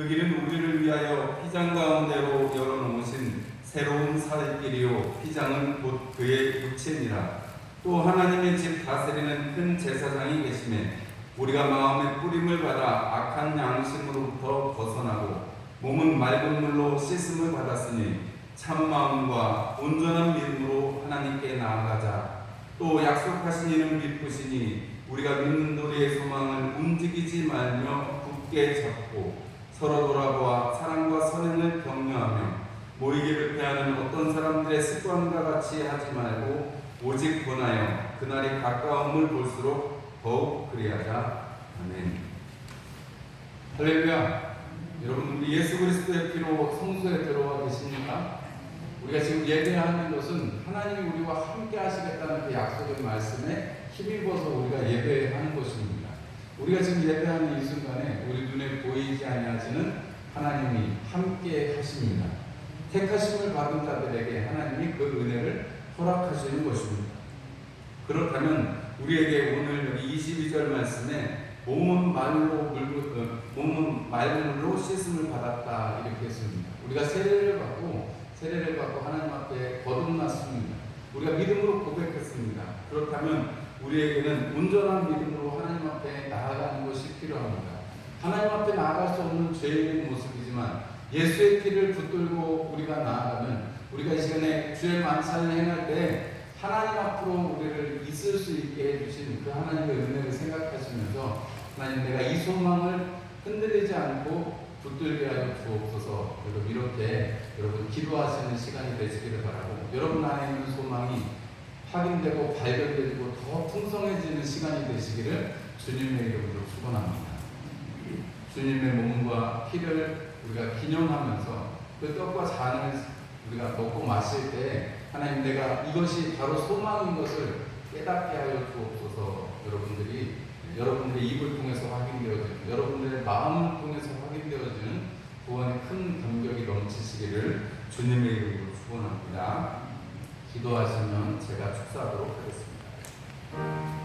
그 길은 우리를 위하여 피장 가운데로 열어놓으신 새로운 살길이요 피장은 곧 그의 육체니라. 또 하나님의 집 다스리는 큰 제사장이 계심에 우리가 마음의 뿌림을 받아 악한 양심으로부터 벗어나고 몸은 맑은 물로 씻음을 받았으니 참 마음과 온전한 믿음으로 하나님께 나아가자. 또 약속하신 이는 믿으시니 우리가 믿는 도리의 소망을 움직이지 말며 굳게 잡고 서로 돌아보아 사랑과 선행을 격려하며 모이기를 패하는 어떤 사람들의 습관과 같이 하지 말고 오직 권하여 그날이 가까움을 볼수록 더욱 그리하자 아멘 할렐루야 여러분 우리 예수 그리스도의 피로 성소에 들어와 계십니까? 우리가 지금 예배하는 것은 하나님이 우리와 함께 하시겠다는 그 약속의 말씀에 힘입어서 우리가 예배하는 것입니다. 우리가 지금 예배하는 이 순간에 우리 눈에 보이지 아니하시는 하나님이 함께 하십니다. 택하심을 받은 자들에게 하나님이 그 은혜를 허락하시는 것입니다. 그렇다면 우리에게 오늘 여기 22절 말씀에 몸은 말로 물고 어, 몸은 말물로 씻음을 받았다 이렇게 했습니다. 우리가 세례를 받고 세례를 받고 하나님 앞에 거듭났습니다. 우리가 믿음으로 고백했습니다. 그렇다면 우리에게는 온전한 믿음으로 하나님 앞에 나아가는 것이 필요합니다. 하나님 앞에 나아갈 수 없는 죄의 모습이지만 예수의 피를 붙들고 우리가 나아가면 우리가 이 시간에 주의 만찬을 행할 때 하나님 앞으로 우리를 있을 수 있게 해주신 그 하나님의 은혜를 생각하시면서 하나님 내가 이 소망을 흔들리지 않고 붙들게 하여 주옵소서 여러분 이렇게 여러분 기도하시는 시간이 되시기를 바라고 여러분 안에 있는 소망이 확인되고 발견되고 더 풍성해지는 시간이 되시기를 주님의 이름으로 축원합니다. 주님의 몸과 피를 우리가 기념하면서 그 떡과 잔을 우리가 먹고 마실 때 하나님 내가 이것이 바로 소망인 것을 깨닫게 하여 주옵소서 여러분들이 여러분들의 입을 통해서 확인되어지는 여러분들의 마음을 통해서 확인되어지는 구원의 큰 감격이 넘치시기를 주님의 이름으로 축원합니다. 기도하시면 제가 축사하도록 하겠습니다.